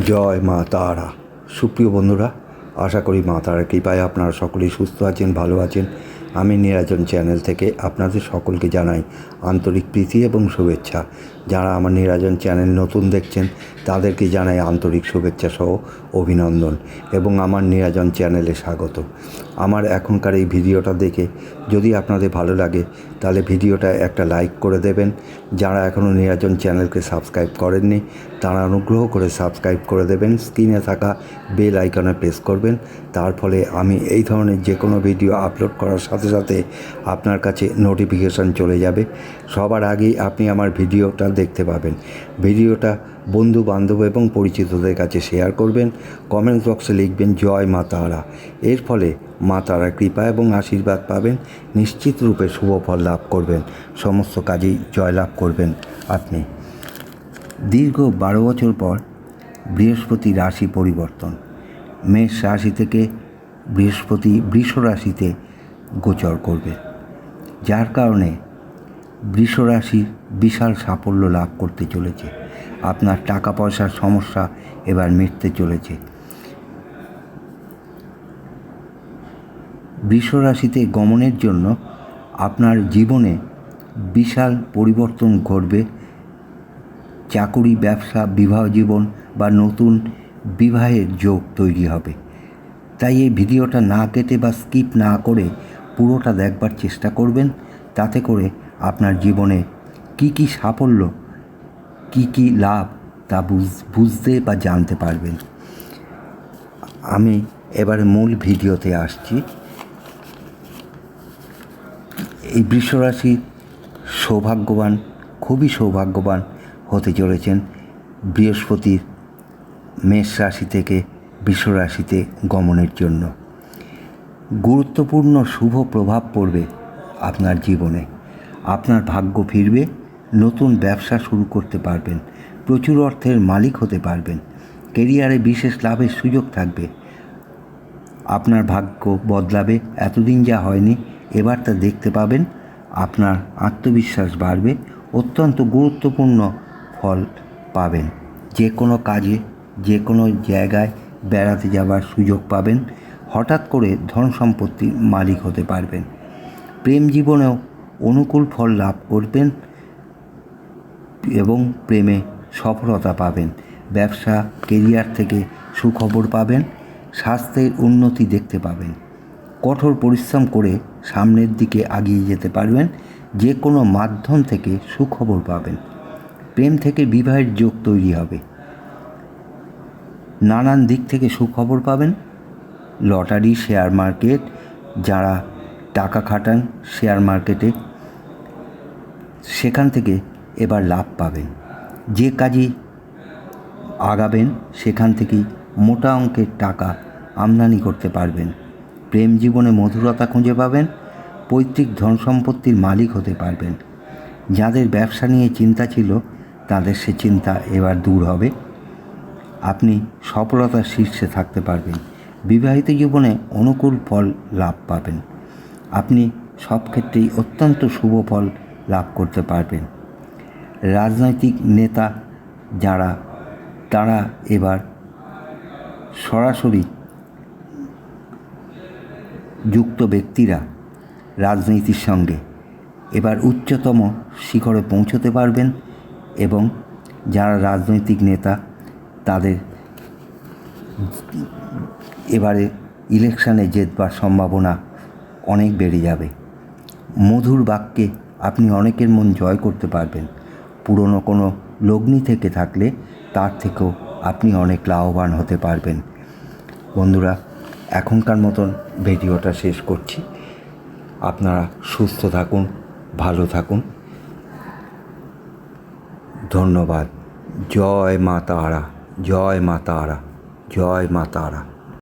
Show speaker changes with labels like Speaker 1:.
Speaker 1: জয় মা তারা। সুপ্রিয় বন্ধুরা, আশা করি মা তারার কৃপায় আপনারা সকলেই সুস্থ আছেন, ভালো আছেন। আমি নিরাজন চ্যানেল থেকে আপনাদের সকলকে জানাই আন্তরিক প্রীতি এবং শুভেচ্ছা। যারা আমার নিরাজন চ্যানেল নতুন দেখছেন, তাদেরকে জানাই আন্তরিক শুভেচ্ছা সহ অভিনন্দন এবং আমার নিরাজন চ্যানেলে স্বাগত। আমার এখনকার এই ভিডিওটা দেখে যদি আপনাদের ভালো লাগে, তাহলে ভিডিওটা একটা লাইক করে দেবেন। যারা এখনও নিরাজন চ্যানেলকে সাবস্ক্রাইব করেননি, তারা অনুগ্রহ করে সাবস্ক্রাইব করে দেবেন, স্ক্রিনে থাকা বেল আইকনে প্রেস করবেন। তার ফলে আমি এই ধরনের যে কোনো ভিডিও আপলোড করার সাথে সাথে আপনার কাছে নোটিফিকেশান চলে যাবে। সবার আগেই আপনি আমার ভিডিওটা দেখতে পাবেন। ভিডিওটা বন্ধু, বান্ধব এবং পরিচিতদের কাছে শেয়ার করবেন। কমেন্ট বক্সে লিখবেন, জয় মা তারা। এর ফলে মা তারা কৃপা এবং আশীর্বাদ পাবেন। নিশ্চিত রূপে শুভ ফল লাভ করবেন। সমস্ত কাজেই জয়লাভ করবেন আপনি। দীর্ঘ বারো বছর পর বৃহস্পতি রাশি পরিবর্তন। মেষ রাশি থেকে বৃহস্পতি, বৃষ রাশিতে গোচর করবে। যার কারণে বৃষ রাশি বিশাল সাফল্য লাভ করতে চলেছে। আপনার টাকা পয়সার সমস্যা এবার মিটতে চলেছে। বৃষ রাশিতে গমনের জন্য আপনার জীবনে বিশাল পরিবর্তন ঘটবে। চাকুরি, ব্যবসা, বিবাহ জীবন বা নতুন বিবাহের যোগ তৈরি হবে। তাই এই ভিডিওটা না কেটে বা স্কিপ না করে পুরোটা দেখবার চেষ্টা করবেন। তাতে করে আপনার জীবনে কি কি সাফল্য, কি কি লাভ তা বুঝ- বুঝতে বা জানতে পারবেন। আমি এবারে মূল ভিডিওতে আসছি। এই বৃষরাশি সৌভাগ্যবান, খুবই সৌভাগ্যবান হতে চলেছেন। বৃহস্পতির মেষ রাশি থেকে বৃষ রাশিতে গমনের জন্য। গুরুত্বপূর্ণ শুভ প্রভাব পড়বে আপনার জীবনে। আপনার ভাগ্য ফিরবে, নতুন ব্যবসা শুরু করতে পারবেন, প্রচুর অর্থের মালিক হতে পারবেন, কেরিয়ারে বিশেষ লাভের সুযোগ থাকবে। আপনার ভাগ্য বদলাবে, এতদিন যা হয়নি, এবার তা দেখতে পাবেন, আপনার আত্মবিশ্বাস বাড়বে, অত্যন্ত গুরুত্বপূর্ণ ফল পাবেন। যে কোনো কাজে যে কোনো জায়গায় বেড়াতে যাবার সুযোগ পাবেন, হঠাৎ করে ধন সম্পত্তির মালিক হতে পারবেন। প্রেম জীবনেও অনুকূল ফল লাভ করবেন এবং প্রেমে সফলতা পাবেন। ব্যবসা, কেরিয়ার থেকে সুখবর পাবেন, স্বাস্থ্যের উন্নতি দেখতে পাবেন। কঠোর পরিশ্রম করে সামনের দিকে এগিয়ে যেতে পারবেন যে কোনো মাধ্যম থেকে সুখবর পাবেন। প্রেম থেকে বিবাহের যোগ তৈরি হবে। নানান দিক থেকে সুখবর পাবেন। লটারি, শেয়ার মার্কেট, যারা টাকা খাটান, শেয়ার মার্কেটে সেখান থেকে এবার লাভ পাবেন। যে কাজই আগাবেন, সেখান থেকেই মোটা অঙ্কের টাকা আমদানি করতে পারবেন। প্রেম জীবনে মধুরতা খুঁজে পাবেন, পৈতৃক ধন সম্পত্তির মালিক হতে পারবেন। যাদের ব্যবসা নিয়ে চিন্তা ছিল, তাদের সে চিন্তা এবার দূর হবে। আপনি সফলতার শীর্ষে থাকতে পারবেন। বিবাহিত জীবনে অনুকূল ফল লাভ পাবেন। আপনি সব ক্ষেত্রেই অত্যন্ত শুভ ফল লাভ করতে পারবেন। রাজনৈতিক নেতা যারা, তারা এবার সরাসরি যুক্ত ব্যক্তিরা রাজনীতির সঙ্গে এবার উচ্চতম শিখরে পৌঁছতে পারবেন এবং যারা রাজনৈতিক নেতা, তাদের এবারে ইলেকশানে জেতবার সম্ভাবনা অনেক বেড়ে যাবে। মধুর বাক্যে আপনি অনেকের মন জয় করতে পারবেন। পুরনো কোনো লগ্নি থেকে থাকলে তার থেকেও আপনি অনেক লাভবান হতে পারবেন। বন্ধুরা, এখনকার মতন ভিডিওটা শেষ করছি। আপনারা সুস্থ থাকুন, ভালো থাকুন। ধন্যবাদ। জয় মা তারা, জয় মা তারা, জয় মা তারা।